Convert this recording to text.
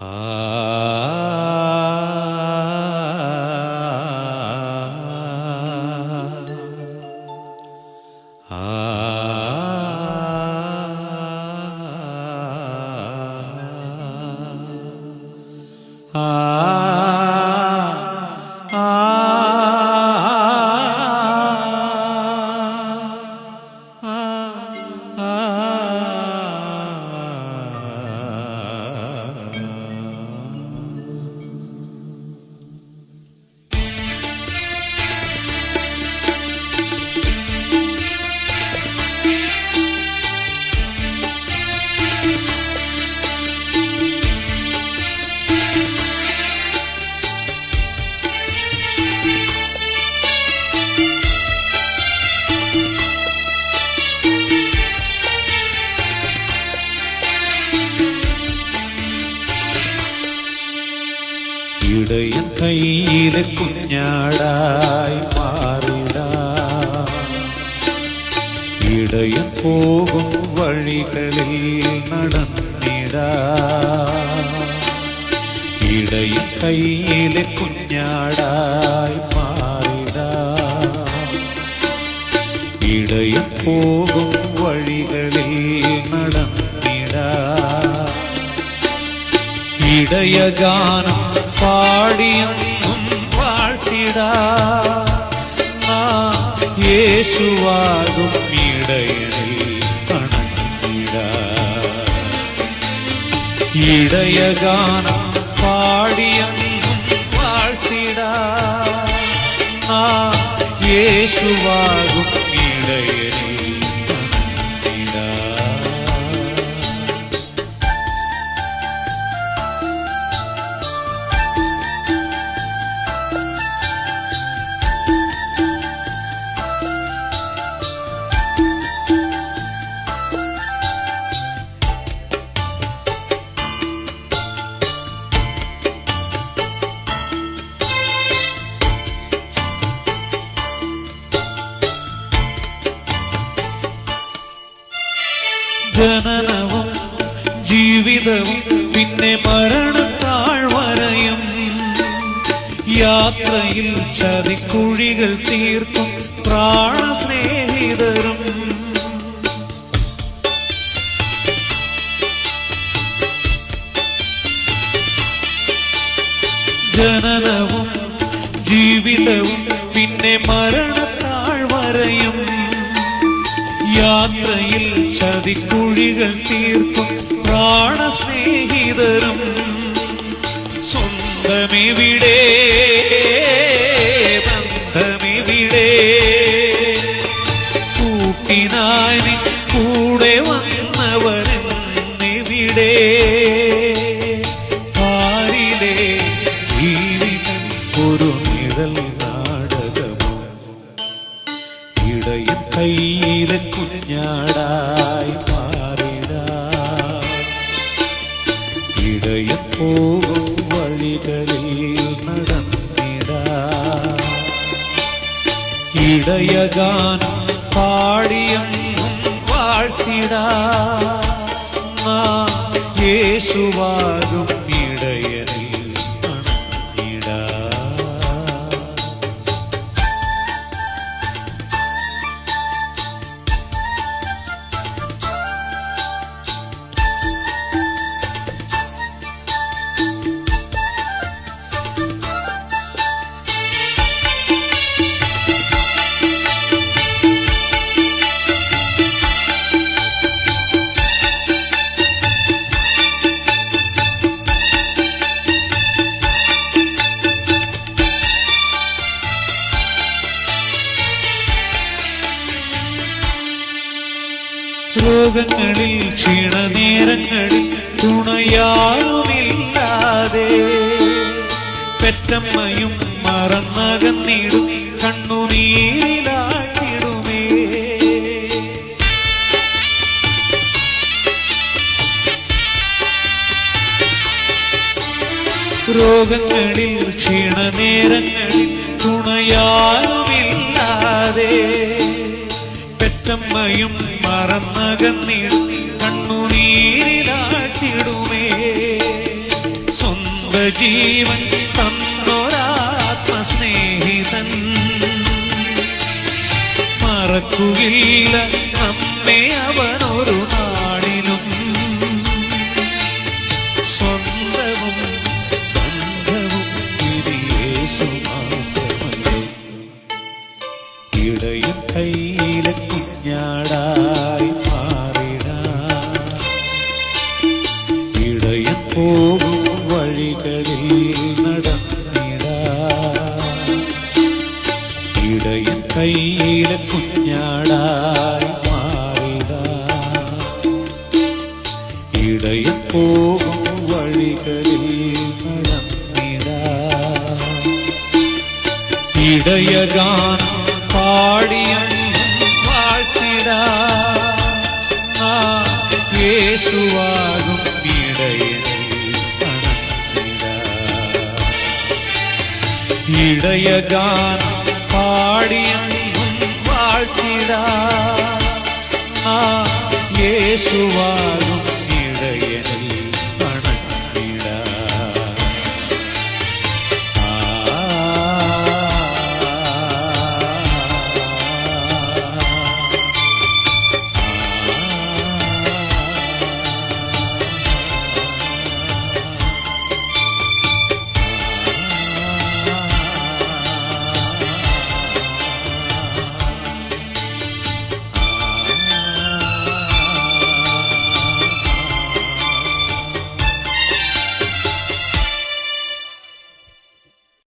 Ah. ah. ah. ഇടയൻ കയ്യിലെ കുഞ്ഞാടായി മാറിടാ. ഇടയൻ പോകും വഴികളിൽ നടന്നിട. ഇടയൻ കയ്യിലെ കുഞ്ഞാടായി മാറിടാ. ഇടയൻ പോകും വഴികളിൽ നടന്നിട. ഇടയ ഇടയഗാനം பாடியும் வாழ்த்திடா. நான் இயேசுவாகும் இடையனில் அணங்கிடா இடைய கானம் பாடியும் வாழ்த்திடா. நான் இயேசுவாகும் இடையனில் ജനനവും ജീവിതവും പിന്നെ മരണത്താൾ വരയും. യാത്രയിൽ ചതിക്കുഴികൾ തീർക്കും പ്രാണസ്നേഹിതരും. ജനനവും ജീവിതവും പിന്നെ മരണത്താൾ വരയും. യാത്രയിൽ ചതിക്കുഴികൾ തീർക്കും പ്രാണസ്നേഹിതരും സ്വന്തമെവിടെ കുഞ്ഞാടായി മാറിട. ഇടയ പോകും വഴികളിൽ നടന്നിടാ. ഇടയഗാനം പാടിയെന്നും വാഴ്ത്തിടാ. യേശുവാകും ഇടയനിൽ രോഗങ്ങളിൽ ക്ഷീണനേരങ്ങളിൽ തുണയാരുമില്ലാതെ പെറ്റമ്മയും മറന്നകന്നിടും കണ്ണുനീരിലാഴ്ത്തിടുമേ. രോഗങ്ങളിൽ ക്ഷീണനേരങ്ങളിൽ തുണയാരുമില്ലാതെ പെറ്റമ്മയും മറന്നകന്നിടും സ്വന്ത ജീവൻ തന്നൊരാത്മസ്നേഹിതൻ. മറക്കുകയില്ല നമ്മെ അവനൊരു നാടിനും. സ്വന്തവും ബന്ധവും ഇത് യേശു മാത്രമല്ലോ. ഇടയും കയ്യിലെ വഴികളിൽ ഇടയ കുഞ്ഞാടായി മാറിടാ. ഇടയൻ യേശുവാകും ഇടയനിൽ അണഞ്ഞിടാ. ഇടയഗാനം പാടിയും വാഴ്ത്തിടാ ആ യേശുവാകും